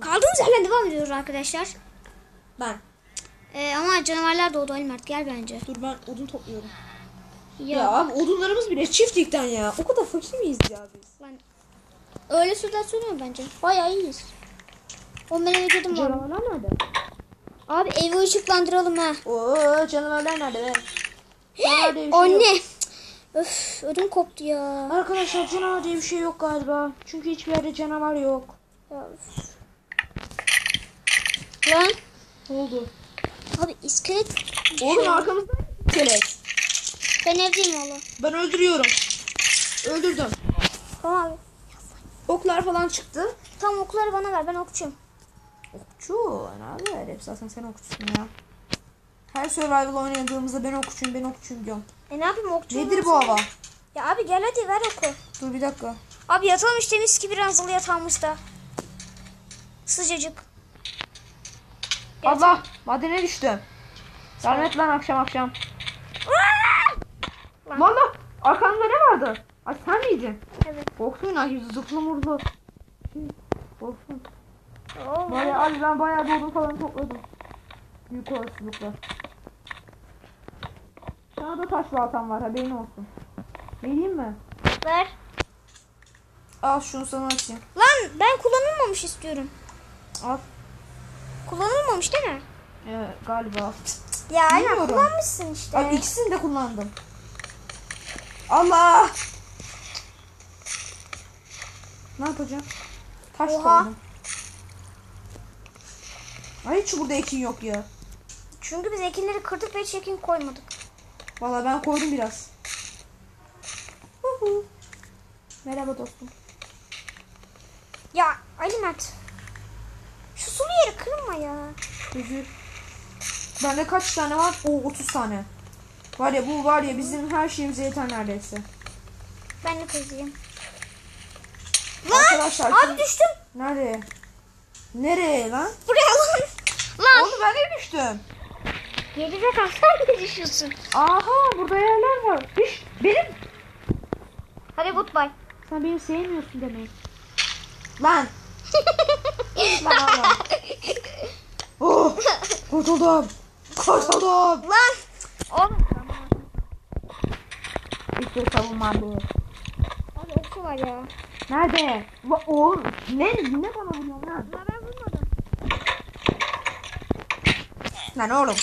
Kaldığımız yerden devam ediyoruz arkadaşlar. Ben. Ee, ama canavarlar doğdu Ali Mert gel bence. Dur ben odun topluyorum. Ya, Ya, abi odunlarımız bile çiftlikten ya. O kadar fakir miyiz ya biz? ben öyle sözler söylüyorum bence. Bayağı iyiyiz. O ben eve girdim var. Canavarlar nerede? Abi evi ışıklandıralım ha. Oo canavarlar nerede be? Canavar diye bir şey Anne. yok. Öf ödüm koptu ya. Arkadaşlar canavar diye bir şey yok galiba. Çünkü hiçbir yerde canavar yok. Ya. Lan. Ne oldu? Abi iskelet. Oğlum arkamızda iskelet. Ben evdeyim valla. Ben öldürüyorum. Öldürdüm. Tamam abi. Oklar falan çıktı. Tam okları bana ver ben okçuyum. Okçu. Ne haber? Hep zaten sen okçusun ya. Her survival oynadığımızda ben okçuyum ben okçuyum diyorum. E ne yapayım okçu Nedir bu hava? Ya abi gel hadi ver oku. Dur bir dakika. Abi yatalım işte mis gibi ranzalı yatağımızda. Sıcacık. Allah madene düştüm. Yardım et lan akşam akşam. Lan. Valla arkamda ne vardı? Ay sen miydin? Evet. Korktun ha yüzü zıplı murlu. Korktun. Oo, Baya abi ben bayağı doğdum falan topladım. Büyük olasılıkla. Sana da taş baltam var haberin olsun. Vereyim mi? ver. Al şunu sana atayım. Lan ben kullanılmamış istiyorum. Al. Kullanılmamış değil mi? Evet galiba. Ya aynen Bilmiyorum. kullanmışsın işte. Abi ikisini de kullandım. Allah! Ne yapacağım? Taş Oha. koydum. Ay hiç burada ekin yok ya. Çünkü biz ekinleri kırdık ve hiç ekin koymadık. Valla ben koydum biraz. Huhu. Merhaba dostum. Ya Ali Mert. Sulu yeri kırma ya. Özür. Bende kaç tane var? Oo 30 tane. Var ya bu var ya bizim her şeyimize yeter neredeyse. Ben de kazıyım. Arkadaşlar Abi şimdi- düştüm. Nereye? Nereye lan? Buraya lan. Lan. Oğlum ben de düştüm. Gerizekalı sen de düşüyorsun. Aha burada yerler var. Hiç benim. Hadi goodbye. Sen beni sevmiyorsun demek. Lan. lan lan. Oh. Kurtuldum. Kurtuldum. Lan. Oğlum. İşte savunmam bu. Abi oku var ya. Nerede? Va oğlum ne ne bana vuruyorsun lan? Ya ben vurmadım. Lan oğlum.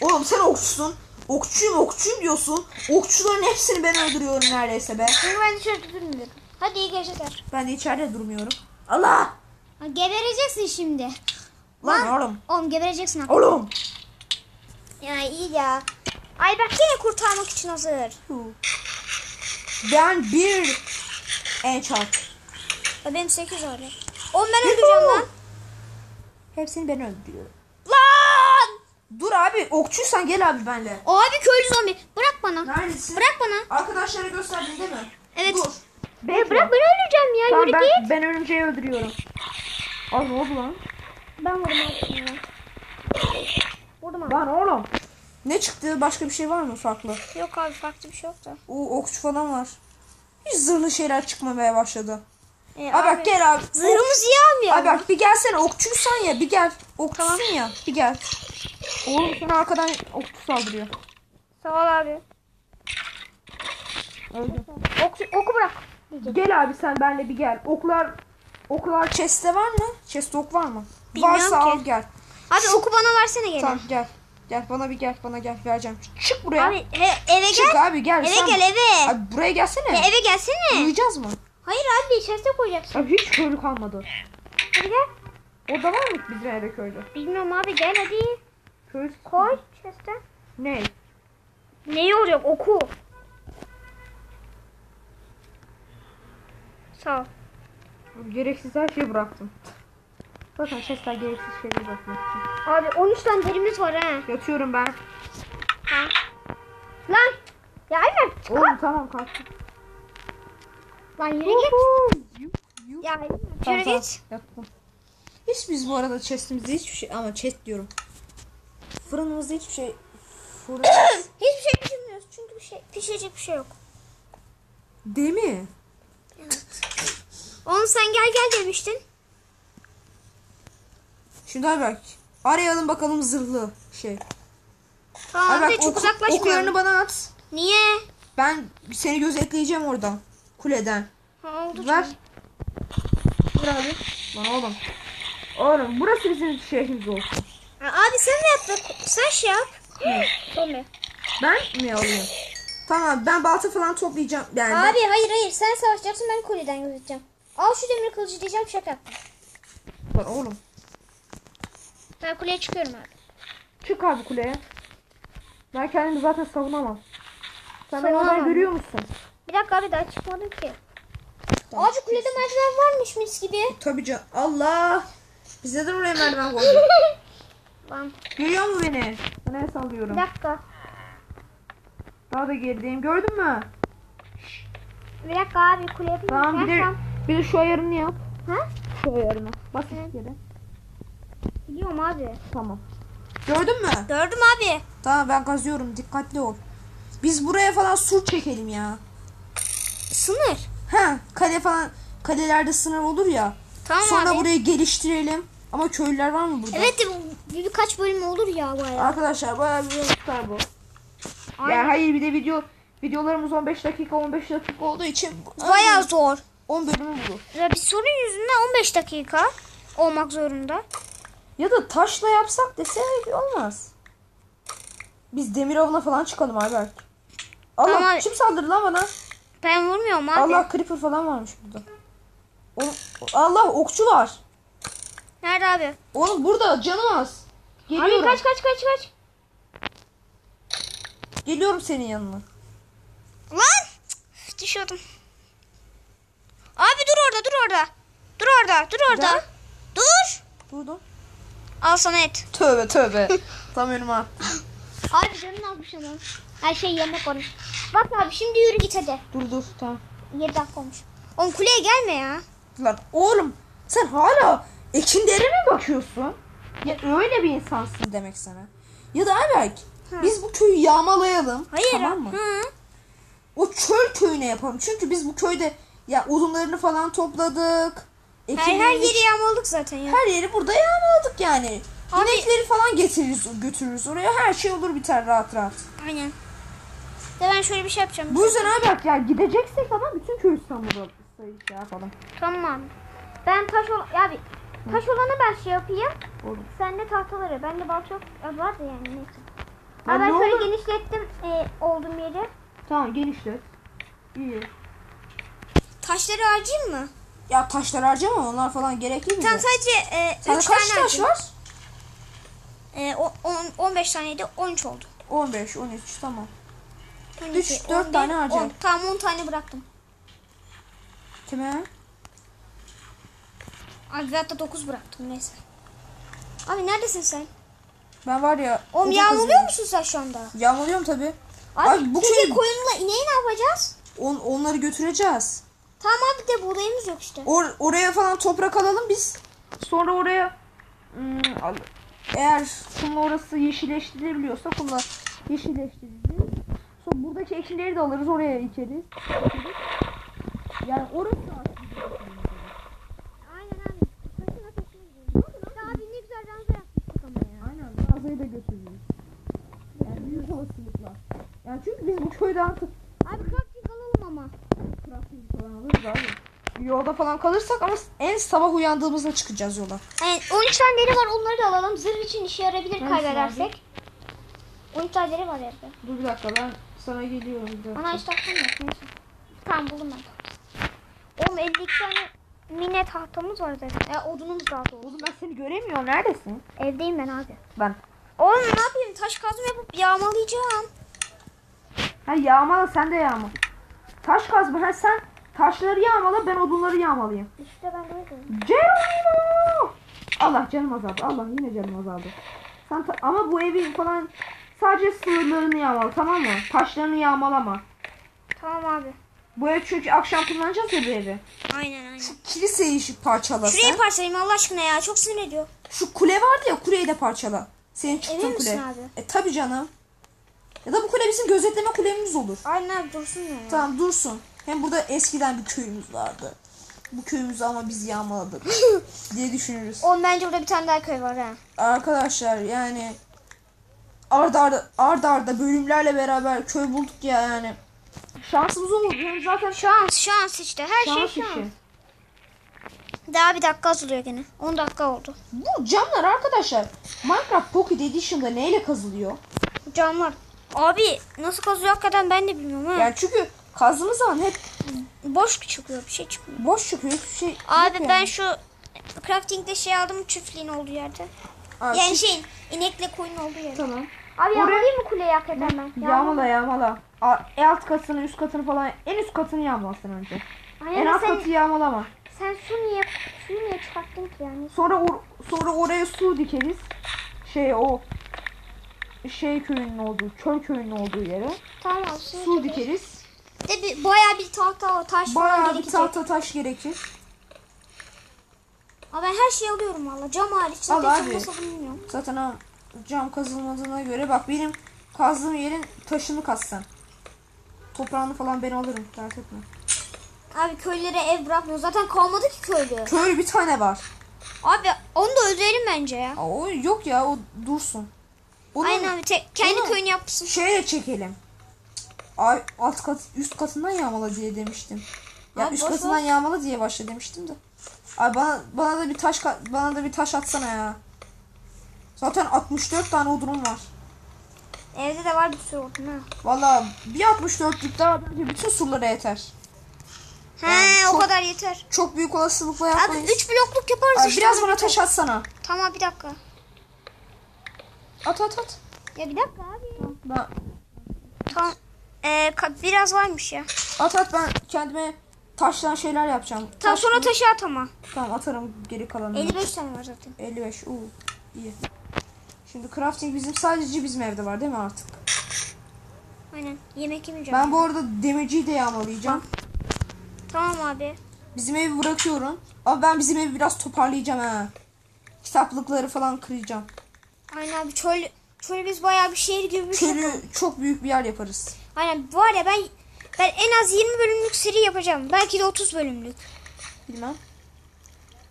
Oğlum sen okçusun. Okçuyum okçuyum diyorsun. Okçuların hepsini ben öldürüyorum neredeyse be. Çünkü ben dışarı durmuyorum. Hadi iyi geceler. Ben de içeride durmuyorum. Allah. Gebereceksin şimdi. Lan oğlum. Oğlum gebereceksin. ha. Oğlum. Ya iyi ya. Ay bak yine kurtarmak için hazır. Ben bir enchant. Ya benim 8 öyle. Oğlum ben öldüreceğim lan. Hepsini ben öldürüyorum. Lan! Dur abi okçuysan gel abi benle. Abi köylü zombi. Bırak bana. Neredesin? Bırak bana. Arkadaşlara gösterdin değil mi? Evet. Dur. Ya bırak ben öldüreceğim ya. Tamam, Yürü ben, git. ben örümceği öldürüyorum. Aa ne oldu lan? Ben vurdum abi. ya. Vurdum abi. Lan oğlum. Ne çıktı? Başka bir şey var mı farklı? Yok abi farklı bir şey yok da. O okçu falan var. Hiç zırhlı şeyler çıkmaya başladı. Ee, Abi bak gel abi. Zırhımız iyi almıyor. Abi bak bir gelsene okçuysan ya bir gel. Okçusun ya bir gel. Oğlum sana arkadan okçu saldırıyor. Sağ ol abi. Öldü. Oku, oku bırak. Gel abi sen benle bir gel. Oklar oklar chest'te var mı? Chest ok var mı? Bilmiyorum Varsa ki. al gel. Abi oku bana versene gene. Tamam gel. Gel bana bir gel bana gel vereceğim. Çık buraya. Abi he- eve Çık gel. abi gel. Eve sen- gel eve. Abi buraya gelsene. Ya eve gelsene. Uyuyacağız mı? Hayır abi içerisine koyacaksın. Abi hiç köylü kalmadı. Hadi gel. Orada var mı bizim evde köylü? Bilmiyorum abi gel hadi. Köylü Koy chest'e. Ne? Neyi olacak oku. Sağ ol. Gereksiz her şeyi bıraktım. Zaten chestler gereksiz şeyleri bırakmak için. Abi 13 tane derimiz var ha. Yatıyorum ben. ha. Lan. Ya aynen. Oğlum tamam kalktım. Lan yürü git. Ya Tamam, yürü tamam. git. Yattım. Hiç biz bu arada chestimizde hiçbir şey ama chest diyorum. Fırınımızda hiçbir şey fırın Hiçbir şey pişirmiyoruz çünkü bir şey pişirecek bir şey yok. Değil mi? Oğlum sen gel gel demiştin. Şimdi Ayberk arayalım bakalım zırhlı şey. Tamam Ayberk çok oku- uzaklaşmayalım. oklarını bana at. Niye? Ben seni gözetleyeceğim oradan. Kuleden. Ha, oldu Ver. canım. Ver abi. Lan oğlum. Oğlum burası bizim şehrimiz olsun. Abi sen ne yaptın? Sen şey yap. Ne? Sonra. Ben mi alayım? Tamam ben balta falan toplayacağım. Yani ben- Abi hayır hayır sen savaşacaksın ben kuleden gözeteceğim. Al şu demir kılıcı diyeceğim şaka yaptım. Lan oğlum. Ben kuleye çıkıyorum abi. Çık abi kuleye. Ben kendimi zaten savunamam. Sen beni Savunamam. orada görüyor musun? Bir dakika abi daha çıkmadım ki. Tamam, Abi kulede merdiven varmış mis gibi. Tabii can. Allah. Biz neden oraya merdiven koyduk? Lan Görüyor mu beni? Ben el bir sallıyorum. dakika. Daha da gerideyim. Gördün mü? Bir dakika abi kuleye bir Tamam bir de, Tamam. Bir de şu ayarını yap. Ha? Şu ayarını. Bas Evet. kere. Biliyorum abi. Tamam. Gördün mü? Gördüm abi. Tamam ben kazıyorum. Dikkatli ol. Biz buraya falan sur çekelim ya. Sınır. Ha, kale falan kalelerde sınır olur ya. Tamam Sonra abi. burayı geliştirelim. Ama köylüler var mı burada? Evet bir, birkaç bölüm olur ya bayağı. Arkadaşlar bayağı bir yol tutar bu. Aynen. Yani hayır bir de video videolarımız 15 dakika 15 dakika olduğu için Bayağı zor. 10 bölümü bulur. Ya bir sorun yüzünden 15 dakika olmak zorunda. Ya da taşla yapsak desek olmaz. Biz demir avına falan çıkalım Albert. Allah Tamam abi. kim saldırdı lan bana? Ben vurmuyorum abi. Allah creeper falan varmış burada. Oğlum, Allah okçu var. Nerede abi? Oğlum burada canım az. Abi Geliyorum. kaç kaç kaç kaç. Geliyorum senin yanına. Lan! Cık, Düşüyordum. Abi dur orada dur orada. Dur orada dur orada. Neden? Dur. Durdum. Al sana et. Tövbe tövbe. Tam önüme. Abi canın almış ama. Her şey yerine konuş. Bak abi şimdi yürü git hadi. Dur dur tamam. 7 dakika olmuş. Oğlum kuleye gelme ya. Lan oğlum sen hala ekinlere mi bakıyorsun? Ya öyle bir insansın demek sana. Ya da Ayberk Ha. biz bu köyü yağmalayalım. Hayır. Tamam mı? Hı. O çöl köyüne yapalım. Çünkü biz bu köyde ya odunlarını falan topladık. Her, her yeri yağmaladık zaten ya. her yeri burada yağmaladık yani. Abi- İnekleri falan getiririz, götürürüz oraya. Her şey olur biter rahat rahat. Aynen. De ben şöyle bir şey yapacağım. Bu yüzden Ayberk ya gideceksek ama bütün köyü İstanbul'da sayı şey yapalım. Tamam abi. Ben taş ol ya bir taş olanı ben şey yapayım. Olur. Sen de tahtaları. Ben de balçok ya vardı yani neyse. Ya Abi ben ne şöyle olur? genişlettim e, olduğum yeri. Tamam genişlet. İyi. Taşları harcayayım mı? Ya taşlar harcama onlar falan gerekli mi? Sen sadece e, Sana 3 kaç tane taş harcayayım. var? E, o, on- 15 taneydi 13 oldu. 15, 13 tamam. 12, Üç, dört 11, tane harcayın. 10. Tamam 10 tane bıraktım. Kime? Abi hatta 9 bıraktım neyse. Abi neredesin sen? Ben var ya. Oğlum kızıyorum. musun sen şu anda? Yağmalıyorum tabi. Abi, Abi bu köyü- koyunla ineği ne yapacağız? On, onları götüreceğiz. Tamam abi de buğdayımız yok işte. Or, oraya falan toprak alalım biz. Sonra oraya hmm, al- eğer kumla orası yeşilleştirilebiliyorsa kumla yeşilleştiririz. Sonra buradaki ekinleri de alırız oraya ekeriz. Yani orası Aynen abi. Kaçına kaçına gidiyoruz. Abi ne güzel ranza yapmıştık ama ya. Aynen mağazayı da götürürüz. Yani büyük olasılıkla. Yani çünkü biz bu köyde artık Abi crafting alalım ama. crafting falan alırız abi. Yolda falan kalırsak ama en sabah uyandığımızda çıkacağız yola. Yani 13 tane deri var onları da alalım. Zırh için işe yarayabilir Hangisi kaybedersek. 13 tane deri var evde. Dur bir dakika ben sana geliyorum. Bir dakika. Ana işte aklım yok neyse. Tamam buldum ben. Oğlum 52 tane mine tahtamız var zaten. Ya odunumuz daha doğrusu. Oğlum ben seni göremiyorum. Neredesin? Evdeyim ben abi. Ben. Oğlum ne yapayım taş kazma yapıp yağmalayacağım. Ha yağmala sen de yağma. Taş kazma. Ha sen taşları yağmala ben odunları yağmalayayım. İşte ben de öyle. Geronimo! Allah canım azaldı. Allah yine canım azaldı. Sen ama bu evi falan sadece sınırlarını yağmala tamam mı? Taşlarını yağmalama. Tamam abi. Bu ev çünkü akşam kullanacağız ya bu evi. Aynen aynen. Kiliseyi şu parçala Şurayı sen. parçalayayım Allah aşkına ya. Çok sinir ediyor. Şu kule vardı ya kuleyi de parçala. Senin çıktığın Emin kule. misin abi? E tabi canım. Ya da bu kule bizim gözetleme kulemiz olur. Aynen abi dursun ya. Tamam dursun. Hem burada eskiden bir köyümüz vardı. bu köyümüzü ama biz yağmaladık diye düşünürüz. Oğlum bence burada bir tane daha köy var ha. Arkadaşlar yani arda arda, arda arda bölümlerle beraber köy bulduk ya yani. Şansımız oldu. Yani zaten Şans şans işte her şans şey işi. şans. Daha bir dakika azalıyor gene. 10 dakika oldu. Bu camlar arkadaşlar Minecraft Pocket Edition'da neyle kazılıyor? Camlar. Abi nasıl kazıyor hakikaten ben de bilmiyorum ha. Yani çünkü kazdığımız zaman hep Boş çıkıyor bir şey çıkmıyor. boş çıkıyor. Hiçbir şey Abi yani. ben şu crafting'de şey aldım çiftliğin olduğu yerde. Abi, Yani şeyin inekle koyun olduğu yerde. Tamam. Abi Oraya- yağmalayayım mı kuleyi hakikaten ben? Yağmala yağmala. En alt katını üst katını falan en üst katını yağmalasın önce. Aynen En alt sen, katı yağmalama. sen su niye suyu niye çıkarttın ki yani? Sonra or- sonra oraya su dikeriz. Şey o şey köyünün olduğu, çöl köyünün olduğu yere Tamam su çekeriz. dikeriz. De bir, bayağı bir tahta taş falan Bayağı bir gerekecek. tahta taş gerekir. Abi ben her şeyi alıyorum valla. Cam hariç. Al abi. Zaten ha, cam kazılmadığına göre bak benim kazdığım yerin taşını kazsan. Toprağını falan ben alırım dert etme. Abi köylere ev bırakmıyor. Zaten kalmadı ki köylü. Köylü bir tane var. Abi onu da öldürelim bence ya. Aa, O yok ya o dursun. Onu Aynen abi. Tek, kendi köyünü yapsın. şöyle çekelim. Ay alt kat üst katından yağmala diye demiştim. Ya Abi üst boş katından ver. yağmala diye başla demiştim de. Ay bana bana da bir taş bana da bir taş atsana ya. Zaten 64 tane odunum var. Evde de var bir sürü odun ha. Vallahi bir 64'lük daha bence bütün surlara yeter. He Yani o çok- kadar yeter. Çok büyük olasılıkla Abi yapmayız. 3 blokluk yaparız Ay, işte. biraz Abi, bana taş atsana. Tamam bir dakika. At at at. Ya bir dakika abi. Ben, Tamam. Ee, biraz varmış ya. at at ben kendime taştan şeyler yapacağım. Tamam Taş sonra mı? taşı at ama. Tamam atarım geri kalanını. 55 tane var zaten. 55. Uu, iyi. Şimdi crafting bizim sadece bizim evde var değil mi artık? Aynen. Yemek yemeyeceğim. Ben bu arada demirciyi de yağmalayacağım. Tamam abi. Bizim evi bırakıyorum. Ama ben bizim evi biraz toparlayacağım ha. Kitaplıkları falan kıracağım. Aynen abi çöl, çöl biz bayağı bir şehir gibi bir şey. Çölü çok büyük bir yer yaparız. Aynen var ya ben ben en az 20 bölümlük seri yapacağım. Belki de 30 bölümlük. Bilmem.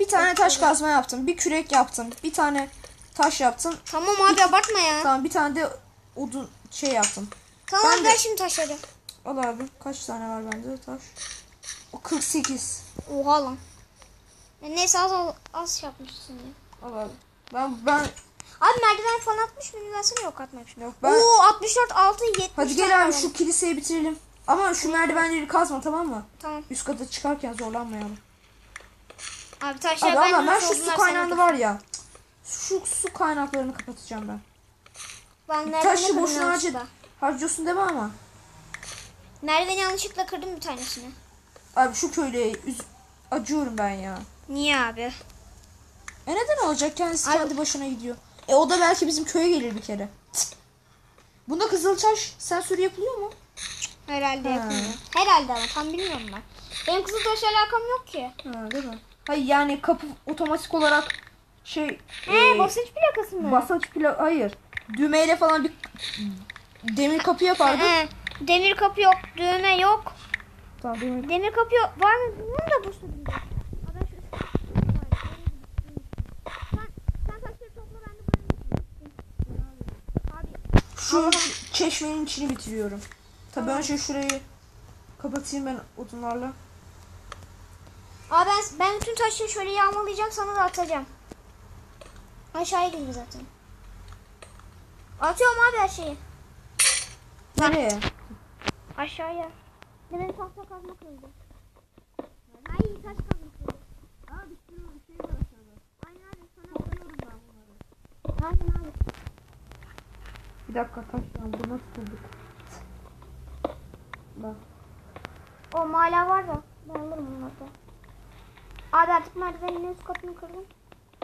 Bir tane taş kazma yaptım. Bir kürek yaptım. Bir tane taş yaptım. Tamam abi abartma ya. Tamam bir tane de odun şey yaptım. Tamam Ben de- ver şimdi taşları. Al abi kaç tane var bende taş? O 48. Oha lan. Ya neyse az az, az yapmışsın ya. Al abi. Ben ben Abi merdiven falan atmış mı? Versene yok atmamışım. yok ben Oo 64 6 70 Hadi gel abi şu kiliseyi bitirelim. Ama şu merdivenleri kazma tamam mı? Tamam. Üst kata çıkarken zorlanmayalım. Abi taşlar Abi ben, ben şu su kaynağını var ya. Şu su kaynaklarını kapatacağım ben. Ben Taşı boşuna yanlışlıkla. harcıyorsun deme ama. Merdiveni yanlışlıkla kırdım bir tanesini. Abi şu köylüye üz- acıyorum ben ya. Niye abi? E neden olacak kendisi Abi- kendi başına gidiyor. E o da belki bizim köye gelir bir kere. Bunda kızıltaş sensörü yapılıyor mu? Herhalde Ha. yapılıyor. Herhalde ama tam bilmiyorum ben. Benim kızıltaşla alakam yok ki. Ha değil mi? Hayır yani kapı otomatik olarak şey He e, basınç plakası mı? basınç pla hayır. Düğmeyle falan bir demir kapı yapardı. He, demir kapı yok, düğme yok. Tamam demir Demir kapı yok. Var mı bilmiyorum da bu sürümde. Aa, ben şu- Sen, sen taşları topla ben de buranın Abi Şu çeşmenin içini bitiriyorum. Tabii önce şurayı kapatayım ben odunlarla. Aa ben, ben bütün taşları şöyle yağmalayacağım sana da atacağım. Aşağıya gelir zaten. Atıyorum abi her şeyi. Nereye? Aşağıya. Benim tahta kazma kırıldı. Ay taş kazma kırıldı. Aa bir sürü şey var aşağıda. Aynen abi sana Alıyorum ben bunları. Aynen abi. Bir dakika taş lan bu nasıl bulduk? Bak. O mala var da ben alırım onları da. Abi artık merdivenin üst katını kırdım.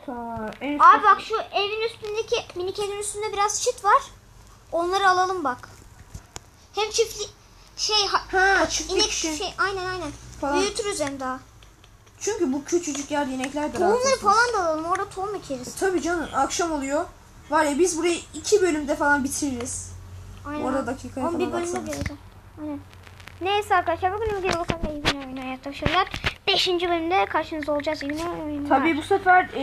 Tamam. En üst Abi bak şu evin üstündeki minik evin üstünde biraz çit var. Onları alalım bak. Hem çiftli şey ha- Ha çiftlik inek için. şey aynen aynen. Falan. Büyütürüz hem daha. Çünkü bu küçücük yer inekler de Tohumları falan da alalım. Orada tohum ekeriz. Tabii canım akşam oluyor. Var ya biz burayı iki bölümde falan bitiririz. Aynen. Orada dakikaya Ama bir falan bölümde baksana. gireceğim. Aynen. Neyse arkadaşlar bugün videoda bu kadar iyi günler oynayın. Arkadaşlar 5. bölümde karşınızda olacağız yine. Tabii bu sefer e,